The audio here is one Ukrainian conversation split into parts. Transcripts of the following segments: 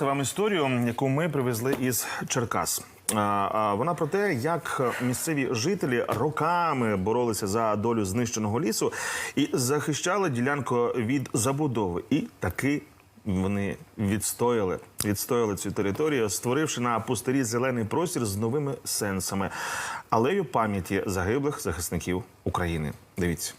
Вам історію, яку ми привезли із Черкас. Вона про те, як місцеві жителі роками боролися за долю знищеного лісу і захищали ділянку від забудови. І таки вони відстояли, відстояли цю територію, створивши на пустирі зелений простір з новими сенсами, алею пам'яті загиблих захисників України. Дивіться.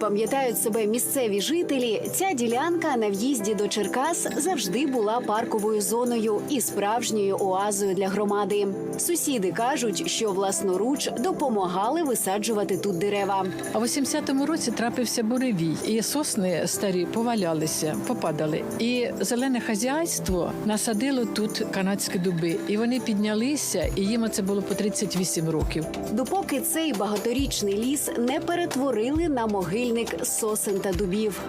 Пам'ятають себе місцеві жителі, ця ділянка на в'їзді до Черкас завжди була парковою зоною і справжньою оазою для громади. Сусіди кажуть, що власноруч допомагали висаджувати тут дерева. А в 80-му році трапився буревій, і сосни старі повалялися, попадали. І зелене хазяйство насадило тут канадські дуби. І вони піднялися, і їм це було по 38 років. Допоки цей багаторічний ліс не перетворили на могильник сосен та дубів.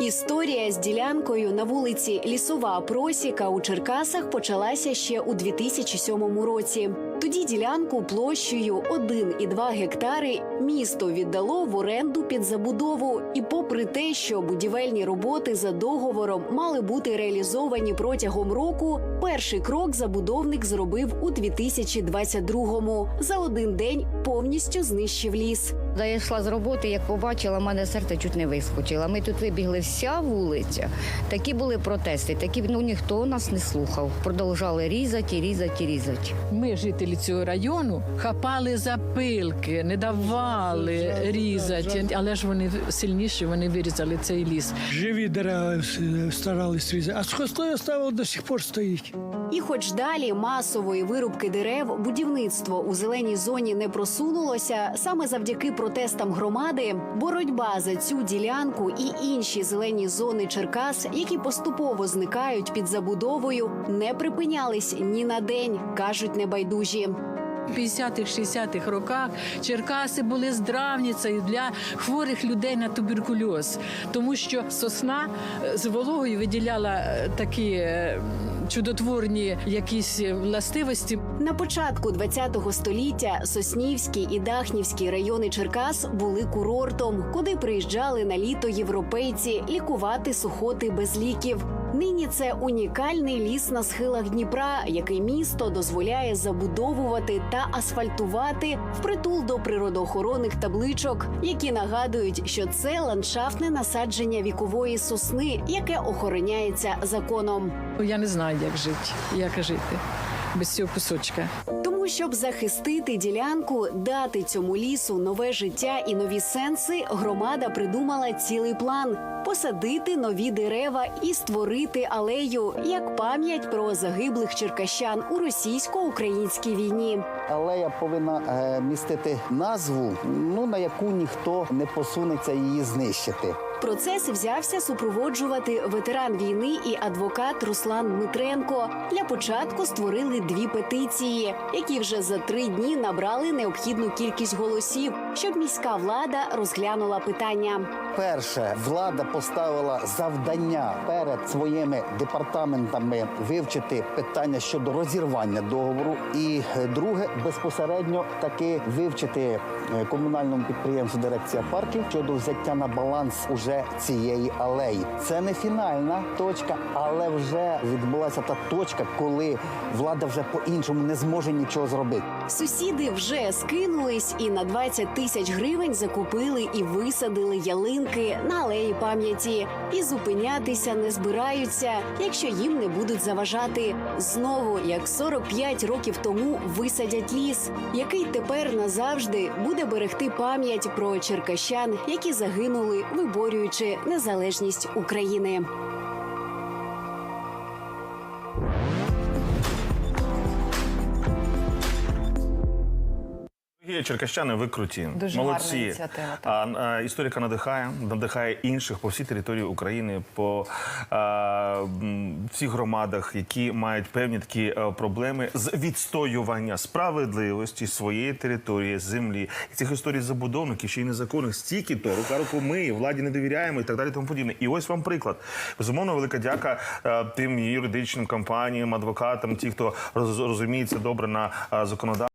Історія з ділянкою на вулиці Лісова Просіка у Черкасах почалася ще у 2007 році. Тоді ділянку площею 1,2 гектари місто віддало в оренду під забудову. І попри те, що будівельні роботи за договором мали бути реалізовані протягом року, перший крок забудовник зробив у 2022-му. За один день повністю знищив ліс. Коли я йшла з роботи, як побачила, в мене серце чуть не вискочило. Ми тут вибігли вся вулиця. Такі були протести, такі ну ніхто нас не слухав. Продовжали різати, різати, різати. Ми, жителі цього району, хапали за пилки, не давали різати. Але ж вони сильніші, вони вирізали цей ліс. Живі дерева старались різати, а з хостою ставило до сих пор стоїть. І, хоч далі масової вирубки дерев, будівництво у зеленій зоні не просунулося саме завдяки протестам громади. Боротьба за цю ділянку і інші зелені зони Черкас, які поступово зникають під забудовою, не припинялись ні на день, кажуть небайдужі. В 50-х, 60-х роках Черкаси були здравницею для хворих людей на туберкульоз, тому що сосна е, з вологою виділяла е, такі е, чудотворні якісь властивості. На початку ХХ століття Соснівський і Дахнівський райони Черкас були курортом, куди приїжджали на літо європейці лікувати сухоти без ліків. Нині це унікальний ліс на схилах Дніпра, який місто дозволяє забудовувати та асфальтувати впритул до природоохоронних табличок, які нагадують, що це ландшафтне насадження вікової сосни, яке охороняється законом. Я не знаю, як жити, як жити без цього кусочка. Щоб захистити ділянку, дати цьому лісу нове життя і нові сенси, громада придумала цілий план посадити нові дерева і створити алею як пам'ять про загиблих черкащан у російсько-українській війні. Алея повинна е, містити назву, ну на яку ніхто не посунеться її знищити. Процес взявся супроводжувати ветеран війни і адвокат Руслан Дмитренко. Для початку створили дві петиції, які вже за три дні набрали необхідну кількість голосів, щоб міська влада розглянула питання. Перше, влада поставила завдання перед своїми департаментами вивчити питання щодо розірвання договору. І е, друге, безпосередньо таки вивчити е, комунальному підприємству дирекція парків щодо взяття на баланс уже цієї алеї. Це не фінальна точка, але вже відбулася та точка, коли влада вже по-іншому не зможе нічого зробити. Сусіди вже скинулись і на 20 тисяч гривень закупили і висадили ялинки на алеї пам'яті. І зупинятися не збираються, якщо їм не будуть заважати. Знову, як 45 років тому, висадять ліс, який тепер назавжди буде берегти пам'ять про черкащан, які загинули, виборюючи незалежність України. І Черкащани ви круті. Дуже Молодці. гарна ініціатива. А, а, історика надихає, надихає інших по всій території України, по а, всіх громадах, які мають певні такі е, проблеми з відстоювання справедливості своєї території, землі. І цих історій забудовників, ще й незаконних, стільки то рука руку ми владі не довіряємо і так далі. Тому подібне. І ось вам приклад. Безумовно, велика дяка е, тим юридичним компаніям, адвокатам, ті, хто роз- розуміється добре на е, законодавстві.